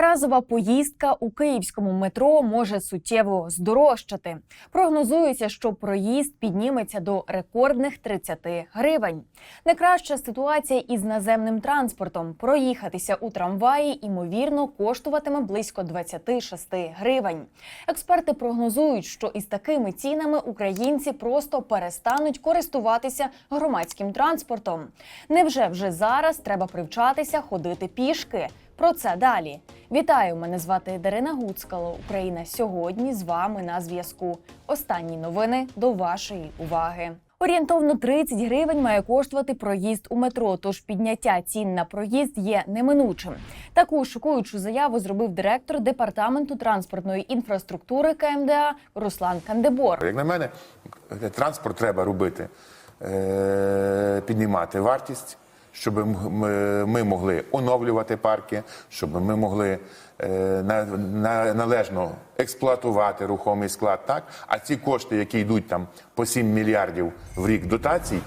Разова поїздка у київському метро може суттєво здорожчати. Прогнозується, що проїзд підніметься до рекордних 30 гривень. Найкраща ситуація із наземним транспортом. Проїхатися у трамваї ймовірно коштуватиме близько 26 гривень. Експерти прогнозують, що із такими цінами українці просто перестануть користуватися громадським транспортом. Невже вже зараз треба привчатися ходити пішки? Про це далі. Вітаю! Мене звати Дарина Гуцкало. Україна сьогодні з вами на зв'язку. Останні новини до вашої уваги. Орієнтовно 30 гривень має коштувати проїзд у метро. Тож підняття цін на проїзд є неминучим. Таку шокуючу заяву зробив директор департаменту транспортної інфраструктури КМДА Руслан Кандебор. Як на мене, транспорт треба робити, е, піднімати вартість, щоб ми- могли оновлювати парки, щоб ми могли е, на- на- належно експлуатувати рухомий склад. Так? А ці кошти, які йдуть там по 7 мільярдів в рік дотацій,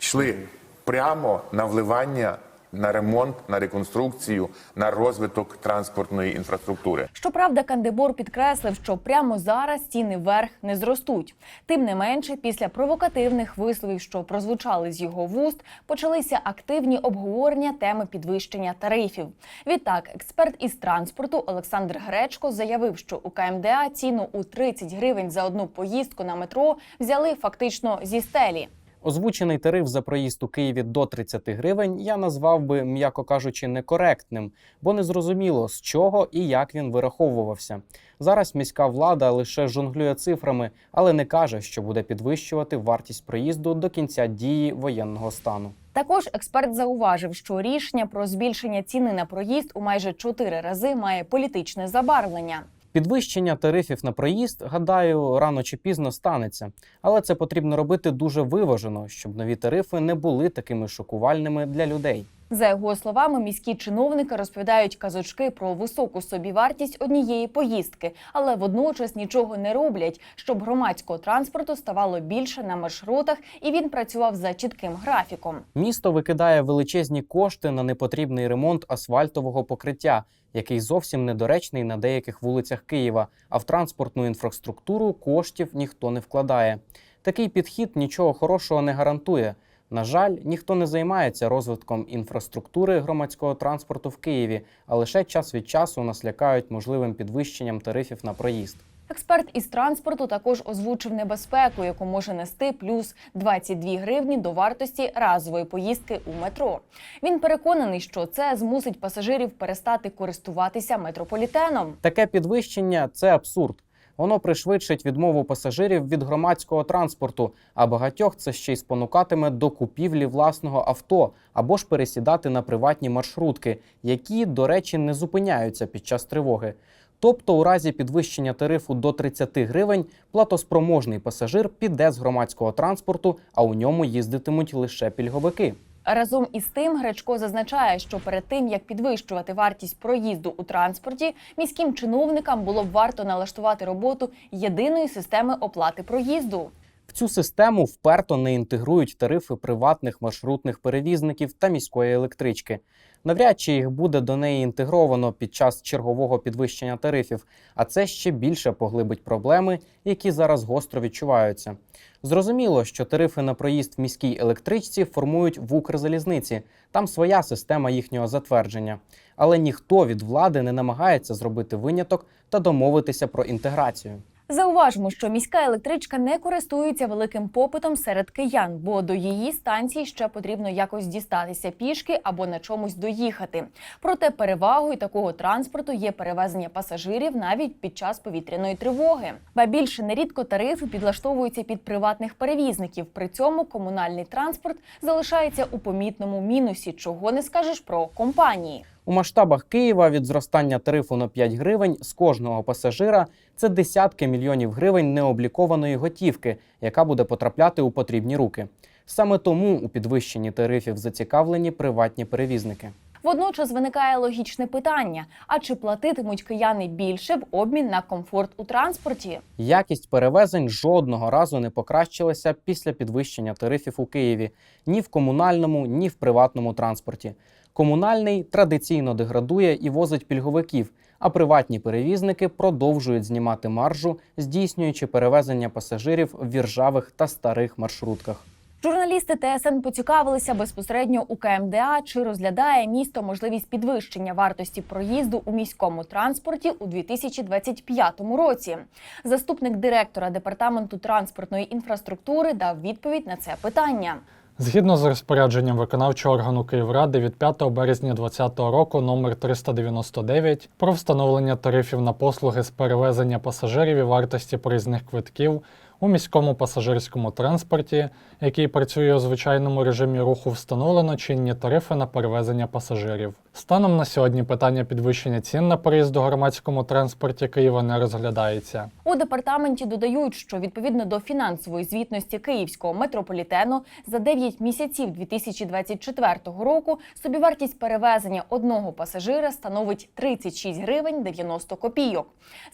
йшли прямо на вливання. На ремонт, на реконструкцію, на розвиток транспортної інфраструктури. Щоправда, Кандебор підкреслив, що прямо зараз ціни вверх не зростуть. Тим не менше, після провокативних висловів, що прозвучали з його вуст, почалися активні обговорення теми підвищення тарифів. Відтак, експерт із транспорту Олександр Гречко заявив, що у КМДА ціну у 30 гривень за одну поїздку на метро взяли фактично зі стелі. Озвучений тариф за проїзд у Києві до 30 гривень я назвав би, м'яко кажучи, некоректним, бо не зрозуміло з чого і як він вираховувався. Зараз міська влада лише жонглює цифрами, але не каже, що буде підвищувати вартість проїзду до кінця дії воєнного стану. Також експерт зауважив, що рішення про збільшення ціни на проїзд у майже чотири рази має політичне забарвлення. Підвищення тарифів на проїзд, гадаю, рано чи пізно станеться, але це потрібно робити дуже виважено, щоб нові тарифи не були такими шокувальними для людей. За його словами, міські чиновники розповідають казочки про високу собівартість однієї поїздки, але водночас нічого не роблять, щоб громадського транспорту ставало більше на маршрутах і він працював за чітким графіком. Місто викидає величезні кошти на непотрібний ремонт асфальтового покриття, який зовсім недоречний на деяких вулицях Києва. А в транспортну інфраструктуру коштів ніхто не вкладає. Такий підхід нічого хорошого не гарантує. На жаль, ніхто не займається розвитком інфраструктури громадського транспорту в Києві, а лише час від часу нас лякають можливим підвищенням тарифів на проїзд. Експерт із транспорту також озвучив небезпеку, яку може нести плюс 22 гривні до вартості разової поїздки у метро. Він переконаний, що це змусить пасажирів перестати користуватися метрополітеном. Таке підвищення це абсурд. Воно пришвидшить відмову пасажирів від громадського транспорту, а багатьох це ще й спонукатиме до купівлі власного авто або ж пересідати на приватні маршрутки, які, до речі, не зупиняються під час тривоги. Тобто, у разі підвищення тарифу до 30 гривень платоспроможний пасажир піде з громадського транспорту, а у ньому їздитимуть лише пільговики. Разом із тим, Гречко зазначає, що перед тим як підвищувати вартість проїзду у транспорті, міським чиновникам було б варто налаштувати роботу єдиної системи оплати проїзду. В цю систему вперто не інтегрують тарифи приватних маршрутних перевізників та міської електрички. Навряд чи їх буде до неї інтегровано під час чергового підвищення тарифів, а це ще більше поглибить проблеми, які зараз гостро відчуваються. Зрозуміло, що тарифи на проїзд в міській електричці формують в Укрзалізниці. Там своя система їхнього затвердження. Але ніхто від влади не намагається зробити виняток та домовитися про інтеграцію. Зауважимо, що міська електричка не користується великим попитом серед киян, бо до її станції ще потрібно якось дістатися пішки або на чомусь доїхати. Проте перевагою такого транспорту є перевезення пасажирів навіть під час повітряної тривоги. Ба більше нерідко тарифи підлаштовуються під приватних перевізників. При цьому комунальний транспорт залишається у помітному мінусі, чого не скажеш про компанії. У масштабах Києва від зростання тарифу на 5 гривень з кожного пасажира це десятки мільйонів гривень необлікованої готівки, яка буде потрапляти у потрібні руки. Саме тому у підвищенні тарифів зацікавлені приватні перевізники. Водночас виникає логічне питання: а чи платитимуть кияни більше в обмін на комфорт у транспорті? Якість перевезень жодного разу не покращилася після підвищення тарифів у Києві ні в комунальному, ні в приватному транспорті. Комунальний традиційно деградує і возить пільговиків, а приватні перевізники продовжують знімати маржу, здійснюючи перевезення пасажирів в віржавих та старих маршрутках. Журналісти ТСН поцікавилися безпосередньо у КМДА, чи розглядає місто можливість підвищення вартості проїзду у міському транспорті у 2025 році. Заступник директора департаменту транспортної інфраструктури дав відповідь на це питання. Згідно з розпорядженням виконавчого органу Київради від 5 березня 2020 року номер 399 про встановлення тарифів на послуги з перевезення пасажирів і вартості проїзних квитків у міському пасажирському транспорті, який працює у звичайному режимі руху, встановлено чинні тарифи на перевезення пасажирів. Станом на сьогодні питання підвищення цін на проїзд у громадському транспорті Києва не розглядається. У департаменті додають, що відповідно до фінансової звітності київського метрополітену за 9 місяців 2024 року собівартість перевезення одного пасажира становить 36 гривень 90 копійок.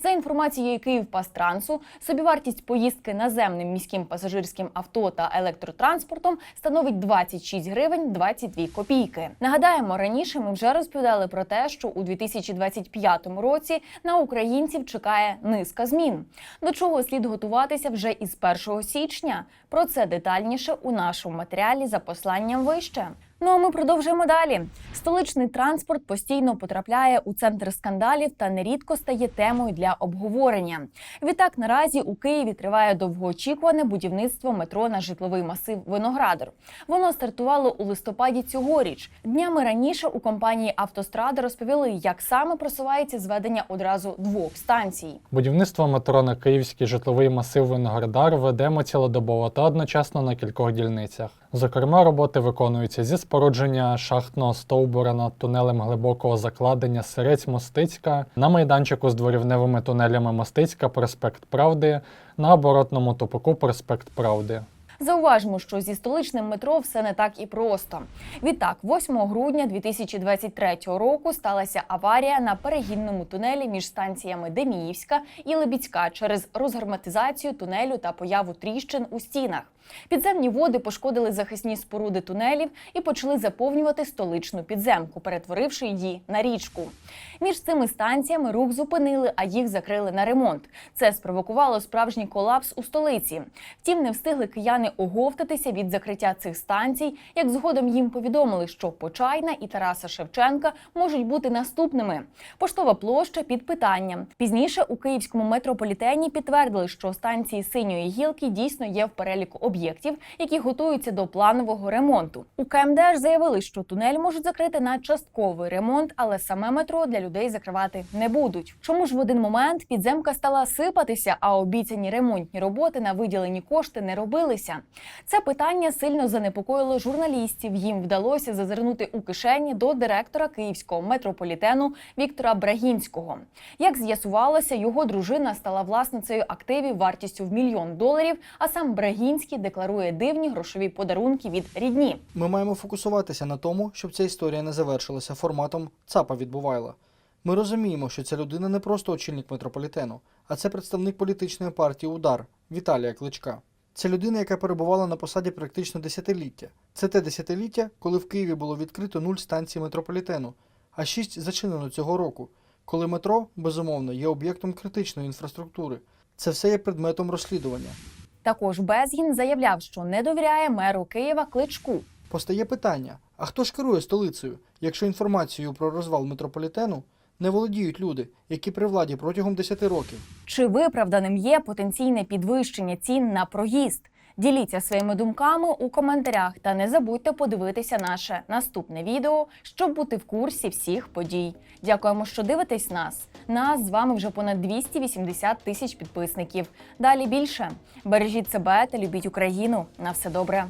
За інформацією Київпастрансу, собівартість поїздки наземним міським пасажирським авто та електротранспортом становить 26 гривень 22 копійки. Нагадаємо, раніше ми вже розповідали про те, що у 2025 році на українців чекає низка змін. До чого слід готуватися вже із 1 січня? Про це детальніше у нашому матеріалі за посланням вище. Ну а ми продовжуємо далі. Столичний транспорт постійно потрапляє у центр скандалів та нерідко стає темою для обговорення. Відтак наразі у Києві триває довгоочікуване будівництво метро на житловий масив Виноградар. Воно стартувало у листопаді цьогоріч. Днями раніше у компанії Автострада розповіли, як саме просувається зведення одразу двох станцій. Будівництво метро на київський житловий масив Виноградар ведемо цілодобово та одночасно на кількох дільницях. Зокрема, роботи виконуються зі спорудження шахтного стовбура над тунелем глибокого закладення Сирець Мостицька, на майданчику з дворівневими тунелями Мостицька, проспект Правди, на оборотному тупику проспект Правди. Зауважимо, що зі столичним метро все не так і просто. Відтак, 8 грудня 2023 року сталася аварія на перегінному тунелі між станціями Деміївська і Лебідська через розгарматизацію тунелю та появу тріщин у стінах. Підземні води пошкодили захисні споруди тунелів і почали заповнювати столичну підземку, перетворивши її на річку. Між цими станціями рух зупинили, а їх закрили на ремонт. Це спровокувало справжній колапс у столиці. Втім, не встигли кияни оговтатися від закриття цих станцій, як згодом їм повідомили, що Почайна і Тараса Шевченка можуть бути наступними. Поштова площа під питанням. Пізніше у київському метрополітені підтвердили, що станції синьої гілки дійсно є в переліку об'єктів, які готуються до планового ремонту. У КМД заявили, що тунель можуть закрити на частковий ремонт, але саме метро для людей закривати не будуть. Чому ж в один момент підземка стала сипатися, а обіцяні ремонтні роботи на виділені кошти не робилися? Це питання сильно занепокоїло журналістів. Їм вдалося зазирнути у кишені до директора київського метрополітену Віктора Брагінського. Як з'ясувалося, його дружина стала власницею активів вартістю в мільйон доларів. А сам Брагінський декларує дивні грошові подарунки від рідні. Ми маємо фокусуватися на тому, щоб ця історія не завершилася форматом ЦАПа від Бувайла. Ми розуміємо, що ця людина не просто очільник метрополітену, а це представник політичної партії Удар Віталія Кличка. Це людина, яка перебувала на посаді практично десятиліття. Це те десятиліття, коли в Києві було відкрито нуль станцій метрополітену, а шість зачинено цього року, коли метро, безумовно, є об'єктом критичної інфраструктури. Це все є предметом розслідування. Також Безгін заявляв, що не довіряє меру Києва Кличку. Постає питання: а хто ж керує столицею, якщо інформацією про розвал метрополітену не володіють люди, які при владі протягом 10 років? Чи виправданим є потенційне підвищення цін на проїзд? Діліться своїми думками у коментарях та не забудьте подивитися наше наступне відео, щоб бути в курсі всіх подій. Дякуємо, що дивитесь нас. Нас з вами вже понад 280 тисяч підписників. Далі більше бережіть себе та любіть Україну. На все добре.